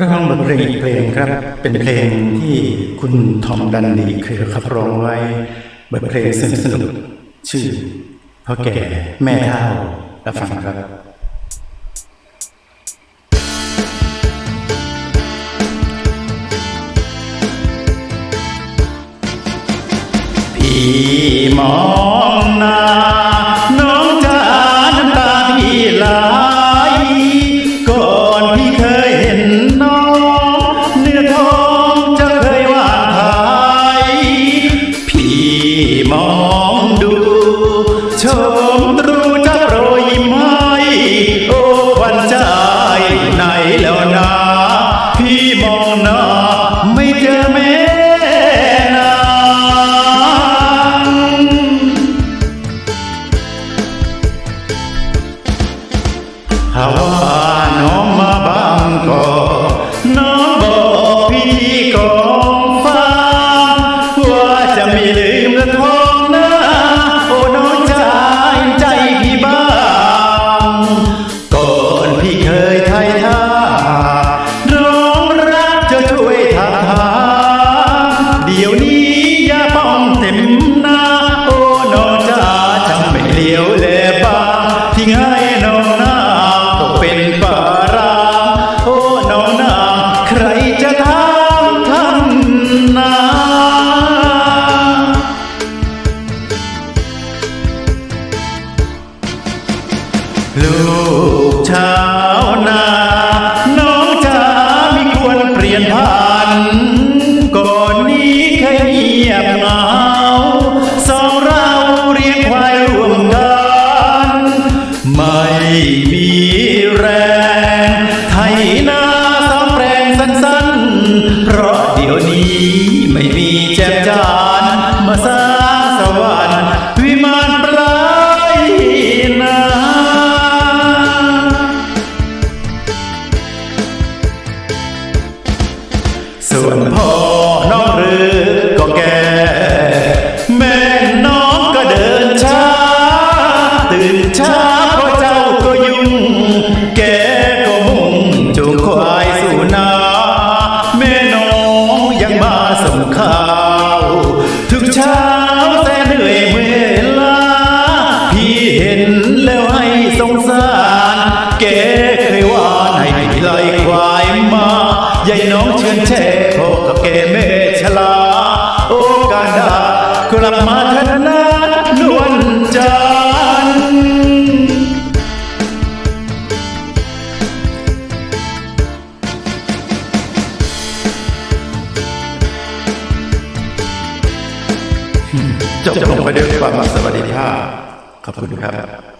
ร้องบทเพลงอีกเพลงครับ เป็นเพลงที่คุณทอมดันดีเคยขับร้องไว้บทเพลงสนุกสนุกๆชื่อพ่อแก่แม่เท่ารับฟังครับพี่มองหน้า มองดูชมรู้จะโปรยยิ้มโอ้ควันใจไหนแล้วนะพี่มองหน้าไม่เจอแม่นางหาว่าน้องมาบางก่อนน้องบอกพี่ที่กองฟ้าว่าจะม่ ลูกชาวนา น้องจ๋าไม่ควรเปลี่ยนผ่านก่อนนี้เคยเงียบเหงาสองเราเรียงควายรวมกันไม่มีแรงไถนาสองแปลงสั้นๆ เพราะเดี๋ยวนี้ไม่มีแจ่มจานมา ส่วนพ่อน้ น้องเชิญแช่พบกับแกแม่ชลา โอกาสดากลับมาทันนานวลจันทร์จบลงไปด้วยความสวัสดีภาพขอบคุณครับ